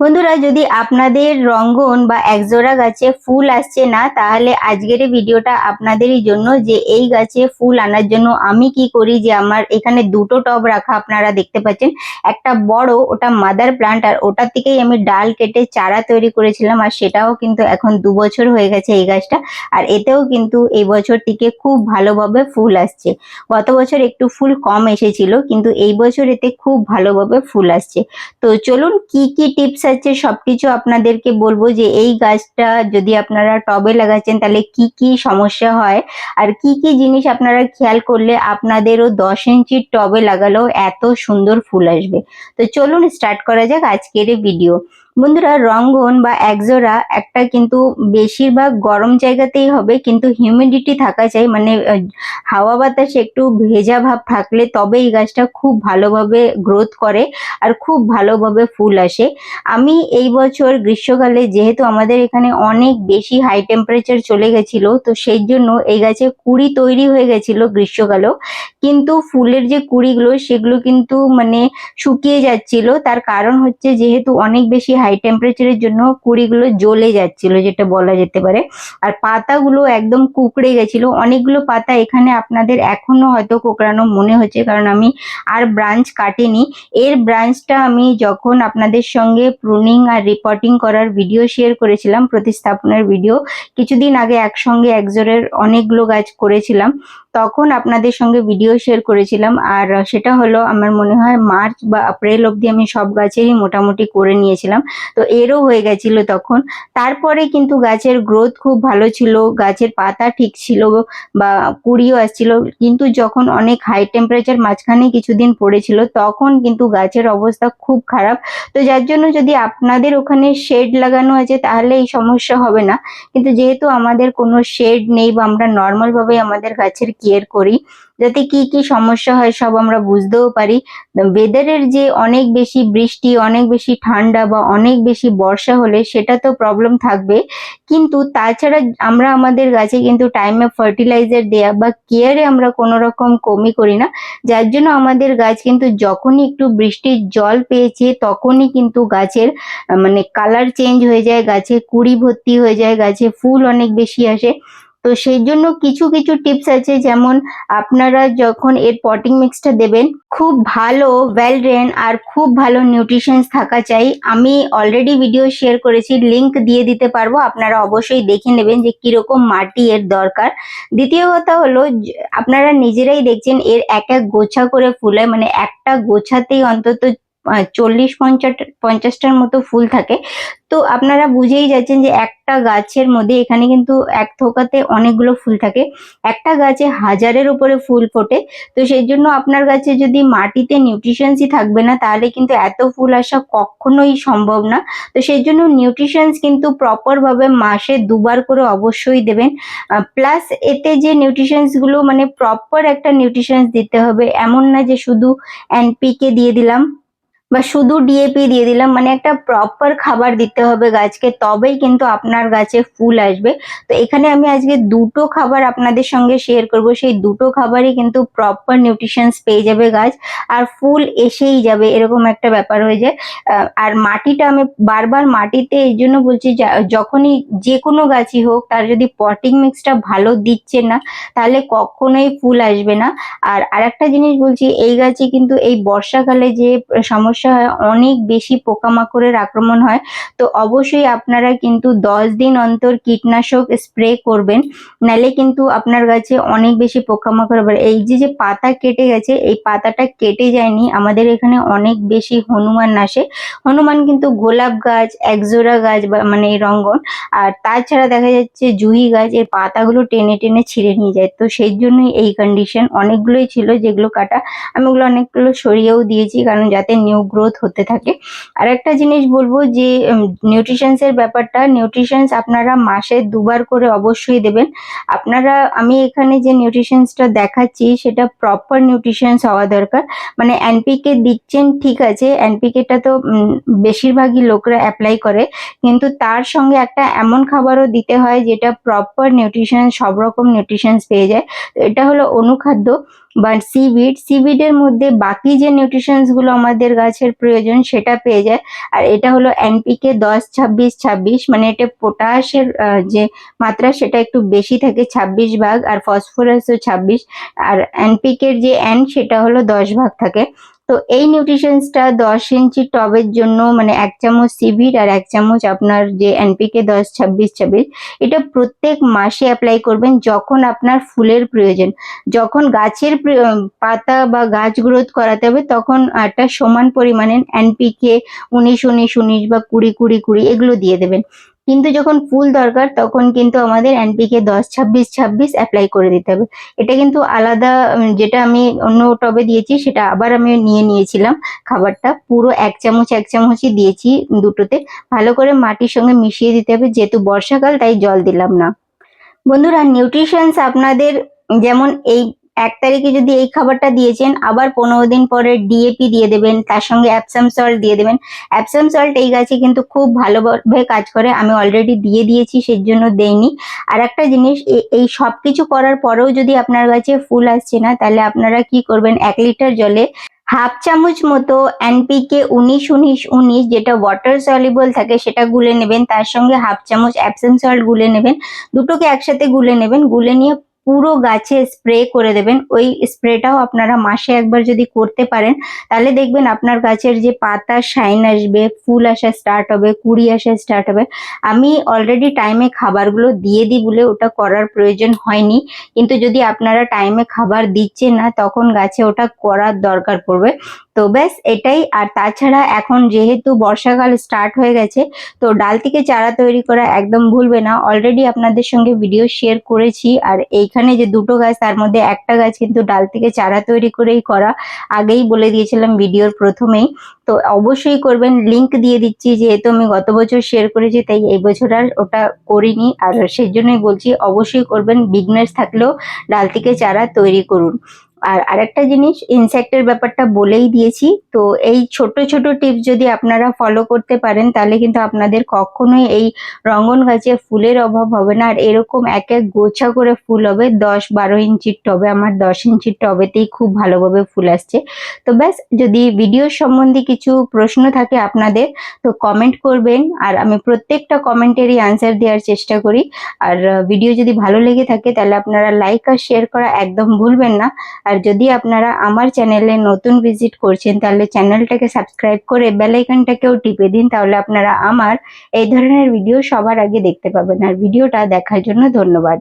বন্ধুরা, যদি আপনাদের রঙ্গন বা একজোড়া গাছে ফুল আসছে না, তাহলে আজকের ভিডিওটা আপনাদেরই জন্য যে এই গাছে ফুল আনার জন্য আমি কি করি, যে আমার এখানে দুটো টব রাখা আপনারা দেখতে পাচ্ছেন। একটা বড়, ওটা মাদার প্লান্ট, আর ওটার থেকেই আমি ডাল কেটে চারা তৈরি করেছিলাম, আর সেটাও কিন্তু এখন দু বছর হয়ে গেছে এই গাছটা, আর এতেও কিন্তু এই বছর থেকে খুব ভালোভাবে ফুল আসছে। গত বছর একটু ফুল কম এসেছিল, কিন্তু এই বছর এতে খুব ভালোভাবে ফুল আসছে। তো চলুন, কি কি টিপস আছে সবকিছু আপনাদেরকে বলব যে এই গাছটা যদি আপনারা টবে লাগাচ্ছেন, তাহলে কি কি সমস্যা হয়? আর কি কি জিনিস আপনারা খেয়াল করলে আপনাদেরও দশ ইঞ্চির টবে লাগালেও এত সুন্দর ফুল আসবে। তো চলুন স্টার্ট করা যাক আজকের ভিডিও বন্ধুরা, রঙ্গন বা একজোড়া একটা কিন্তু বেশিরভাগ গরম জায়গাতেই হবে, কিন্তু হিউমিডিটি থাকা চাই মানে হাওয়া বাতাসে একটু ভেজা ভাব থাকলে তবে এই গাছটা খুব ভালোভাবে গ্রোথ করে আর খুব ভালোভাবে ফুল আসে। আমি এই বছর গ্রীষ্মকালে যেহেতু আমাদের এখানে অনেক বেশি হাই টেম্পারেচার চলে গেছিল, তো সেই জন্য এই গাছে কুড়ি তৈরি হয়ে গেছিল গ্রীষ্মকালেও। কিন্তু ফুলের যে কুড়িগুলো, সেগুলো কিন্তু মানে শুকিয়ে যাচ্ছিল। তার কারণ হচ্ছে যেহেতু অনেক বেশি হাই টেম্পারেচারের জন্য কুড়িগুলো জ্বলে যাচ্ছিল, যেটা বলা যেতে পারে। আর পাতাগুলো একদম কুকড়ে গেছিল। অনেকগুলো পাতা এখানে আপনাদের এখনও হয়তো কোকড়ানো মনে হচ্ছে, কারণ আমি আর ব্রাঞ্চ কাটিনি। এর ব্রাঞ্চটা আমি যখন আপনাদের সঙ্গে প্রুনিং আর রিপোর্টিং করার ভিডিও শেয়ার করেছিলাম, প্রতিস্থাপনের ভিডিও কিছুদিন আগে একসঙ্গে একজোরের অনেকগুলো গাছ করেছিলাম, তখন আপনাদের সঙ্গে ভিডিও শেয়ার করেছিলাম। আর সেটা হলো, আমার মনে হয় মার্চ বা এপ্রিল অবধি আমি সব গাছেরই মোটামুটি করে নিয়েছিলাম। তো এরও হয়ে গেছিল তখন। তারপরে কিন্তু গাছের গ্রোথ খুব ভালো ছিল, গাছের পাতা ঠিক ছিল বা কুড়িও আসছিল। কিন্তু যখন অনেক হাই টেম্পারেচার মাঝখানে কিছুদিন পড়েছিল, তখন কিন্তু গাছের অবস্থা খুব খারাপ। তো যার জন্য যদি আপনাদের ওখানে শেড লাগানো আছে, তাহলে এই সমস্যা হবে না। কিন্তু যেহেতু আমাদের কোনো শেড নেই বা আমরা নর্মাল ভাবে আমাদের গাছের কেয়ার করি যাতে কি কি সমস্যা হয় সব আমরা বুঝতেও পারি। ওয়েদারের যে অনেক বেশি বৃষ্টি, অনেক বেশি ঠান্ডা বা অনেক বেশি বর্ষা হলে সেটা তো প্রবলেম থাকবে। কিন্তু তাছাড়া আমরা আমাদের গাছে কিন্তু টাইমে ফার্টিলাইজার দেয়া বা কেয়ারে আমরা কোনো রকম কমই করি না। যার জন্য আমাদের গাছ কিন্তু যখনই একটু বৃষ্টির জল পেয়েছে তখনই কিন্তু গাছের মানে কালার চেঞ্জ হয়ে যায়, গাছে কুড়ি ভর্তি হয়ে যায়, গাছে ফুল অনেক বেশি আসে। তো সেই জন্য কিছু কিছু টিপস আছে, যেমন আপনারা যখন এর পটিং মিক্সটা দেবেন, খুব ভালো ওয়েল ড্রেন আর খুব ভালো নিউট্রিশনস থাকা চাই। আমি অলরেডি ভিডিও শেয়ার করেছি লিংক দিয়ে দিতে পারব, আপনারা অবশ্যই দেখে নেবেন যে কীরকম মাটি এর দরকার। দ্বিতীয় কথা হলো, আপনারা নিজেরাই দেখছেন, এর এক এক গোছা করে ফুল হয় মানে একটা গোছাতেই অন্তত চল্লিশ পঞ্চাশ, পঞ্চাশটার মতো ফুল থাকে। তো আপনারা বুঝেই যাচ্ছেন যে একটা গাছের মধ্যে এখানে কিন্তু এক থোকাতে অনেকগুলো ফুল থাকে। একটা গাছে হাজারের উপরে ফুল ফোটে। তো সেই জন্য আপনার গাছে যদি মাটিতে নিউট্রিশনসই থাকবে না, তাহলে কিন্তু এত ফুল আসা কখনোই সম্ভব না। তো সেই জন্য নিউট্রিশনস কিন্তু প্রপার ভাবে মাসে দুবার করে অবশ্যই দেবেন। প্লাস এতে যে নিউট্রিশনসগুলো মানে প্রপার একটা নিউট্রিশনস দিতে হবে, এমন না যে শুধু এনপিকে দিয়ে দিলাম। বা শুধু ডিএপি দিয়ে দিলাম মানে একটা প্রপার খাবার দিতে হবে গাছকে, তবেই কিন্তু আপনার গাছে ফুল আসবে। তো এখানে আমি আজকে দুটো খাবার আপনাদের সঙ্গে শেয়ার করব। সেই দুটো খাবারই কিন্তু প্রপার নিউট্রিশনস পেয়ে যাবে গাছ, আর ফুল এসেই যাবে, এরকম একটা ব্যাপার হয়ে যায়। আর মাটিটা আমি বারবার মাটিতে এই জন্য বলছি যখনই যে কোনো গাছই হোক, তার যদি পটিং মিক্সটা ভালো দিচ্ছে না, তাহলে কখনোই ফুল আসবে না। আর আরেকটা জিনিস বলছি, এই গাছে কিন্তু এই বর্ষাকালে যে সমস্যা হয় অনেক বেশি পোকামাকড়ের আক্রমণ হয়। তো অবশ্যই আপনারা কিন্তু দশ দিন অন্তর কীটনাশক স্প্রে করবেন। নালে কিন্তু আপনার গাছে অনেক বেশি পোকামাকড় হবে। এই যে যে পাতা কেটে গেছে, এই পাতাটা কেটে যায়নি। আমাদের এখানে অনেক বেশি হনুমান আসে। হনুমান কিন্তু গোলাপ গাছ, একজোড়া গাছ বা মানে রঙ্গন। আর তাছাড়া দেখা যাচ্ছে জুহি গাছ এর পাতাগুলো টেনে টেনে ছিঁড়ে নিয়ে যায়। তো সেই জন্যই এই কন্ডিশন অনেকগুলোই ছিল যেগুলো কাটা। আমি ওগুলো অনেকগুলো সরিয়েও দিয়েছি, কারণ যাতে নিউ গ্রোথ হতে থাকে। আর একটা জিনিস বলব যে নিউট্রিশনস এর ব্যাপারটা নিউট্রিশনস আপনারা মাসে দুবার করে অবশ্যই দেবেন। আপনারা, আমি এখানে যে নিউট্রিশনসটা দেখাচ্ছি, সেটা প্রপার নিউট্রিশনস হওয়া দরকার। মানে এনপিকে দিচ্ছেন, ঠিক আছে এনপিকেটা তো বেশিরভাগই লোকরা অ্যাপ্লাই করে। কিন্তু তার সঙ্গে একটা এমন খাবারও দিতে হয়, যেটা প্রপার নিউট্রিশন সব রকম নিউট্রিশনস পেয়ে যায়। তো এটা হলো অনুখাদ্য। বা সিভিড সিভিডের মধ্যে বাকি যে নিউট্রিশনসগুলো আমাদের গাছের প্রয়োজন সেটা পেয়ে যায়। আর এটা হলো এনপিকে দশ, ছাব্বিশ ছাব্বিশ মানে এটা পটাশের যে মাত্রা সেটা একটু বেশি থাকে, ছাব্বিশ ভাগ, আর ফসফরাসও ছাব্বিশ। আর এনপিকের যে এন সেটা হলো দশ ভাগ থাকে। তো এই নিউট্রিশনসটা দশ ইঞ্চি টবের জন্য মানে এক চামচ সিভিড আর এক চামচ আপনার যে এনপিকে দশ, ছাব্বিশ ছাব্বিশ, এটা প্রত্যেক মাসে অ্যাপ্লাই করবেন যখন আপনার ফুলের প্রয়োজন। যখন গাছের পাতা বা গাছ গ্রোথ করাতে হবে, তখন একটা সমান পরিমাণে এনপিকে উনিশ উনিশ উনিশ বা কুড়ি কুড়ি কুড়ি, এগুলো দিয়ে দেবেন। কিন্তু যখন ফুল দরকার, তখন কিন্তু আমাদের এনপিকে দশ, ছাব্বিশ ছাব্বিশ অ্যাপ্লাই করে দিতে হবে। এটা কিন্তু আলাদা যেটা আমি অন্য টবে দিয়েছি, সেটা আবার আমি নিয়ে নিয়েছিলাম খাবারটা। পুরো এক চামচ, এক চামচই দিয়েছি দুটোতে। ভালো করে মাটির সঙ্গে মিশিয়ে দিতে হবে, যেহেতু বর্ষাকাল, তাই জল দিলাম না। বন্ধুরা নিউট্রিশনস আপনাদের যেমন এই এক তারিখে যদি এই খাবারটা দিয়েছেন, আবার পনেরো দিন পরে ডিএপি দিয়ে দেবেন, তার সঙ্গে অ্যাপসাম সল্ট দিয়ে দেবেন। অ্যাপসাম সল্ট এই গাছে কিন্তু খুব ভালোভাবে কাজ করে, আমি অলরেডি দিয়ে দিয়েছি সেই জন্য দেইনি। আর একটা জিনিস এই সব কিছু করার পরেও যদি আপনার গাছে ফুল আসছে না, তাহলে আপনারা কি করবেন, এক লিটার জলে হাফ চামচ মতো এনপিকে উনিশ উনিশ উনিশ, যেটা ওয়াটার সলিবল থাকে, সেটা গুলে নেবেন। তার সঙ্গে হাফ চামচ অ্যাপসাম সল্ট গুলে নেবেন। দুটোকে একসাথে গুলে নেবেন। গুলে নিয়ে পুরো গাছে স্প্রে করে দেবেন। ওই স্প্রেটাও আপনারা মাসে একবার যদি করতে পারেন, তাহলে দেখবেন আপনার গাছের যে পাতা শাইন আসবে, ফুল আসা স্টার্ট হবে, কুড়ি আসা স্টার্ট হবে। আমি অলরেডি টাইমে খাবারগুলো দিয়ে দিই বলে ওটা করার প্রয়োজন হয়নি। কিন্তু যদি আপনারা টাইমে খাবার দিচ্ছেন না, তখন গাছে ওটা করার দরকার পড়বে। তো ব্যাস, এটাই। আর তাছাড়া এখন যেহেতু বর্ষাকাল স্টার্ট হয়ে গেছে, তো ডাল থেকে চারা তৈরি করা একদম ভুলবে না। অলরেডি আপনাদের সঙ্গে ভিডিও শেয়ার করেছি। আর এইখানে যে দুটো গাছ, তার মধ্যে একটা গাছ কিন্তু ডাল থেকে চারা তৈরি করেই করা। আগেই বলে দিয়েছিলাম ভিডিওর প্রথমেই। তো অবশ্যই করবেন। লিংক দিয়ে দিচ্ছি, যেহেতু আমি গত বছর শেয়ার করেছি, তাই এই বছর আর ওটা করিনি। আর সেই জন্যই বলছি, অবশ্যই করবেন। বিগনেস থাকলেও ডাল থেকে চারা তৈরি করুন। আর আরেকটা জিনিস ইনসেক্টের ব্যাপারটা বলেই দিয়েছি। তো এই ছোট ছোট টিপস যদি আপনারা ফলো করতে পারেন, তাহলে কিন্তু আপনাদের কখনোই এই রঙ্গন গাছে ফুলের অভাব হবে না। আর এরকম এক এক গোছা করে ফুল হবে, দশ বারো ইঞ্চির টবে, আমার দশ ইঞ্চির টবেতেই খুব ভালোভাবে ফুল আসছে। তো ব্যাস, যদি ভিডিও সম্বন্ধে কিছু প্রশ্ন থাকে আপনাদের, তো কমেন্ট করবেন। আর আমি প্রত্যেকটা কমেন্টেরই আনসার দেওয়ার চেষ্টা করি। আর ভিডিও যদি ভালো লেগে থাকে, তাহলে আপনারা লাইক আর শেয়ার করা একদম ভুলবেন না। আর যদি আপনারা আমার চ্যানেলে নতুন ভিজিট করছেন, তাহলে চ্যানেলটাকে সাবস্ক্রাইব করে বেল আইকনটাকেও টিপে দিন, তাহলে আপনারা আমার এই ধরনের ভিডিও সবার আগে দেখতে পাবেন। আর ভিডিওটা দেখার জন্য ধন্যবাদ।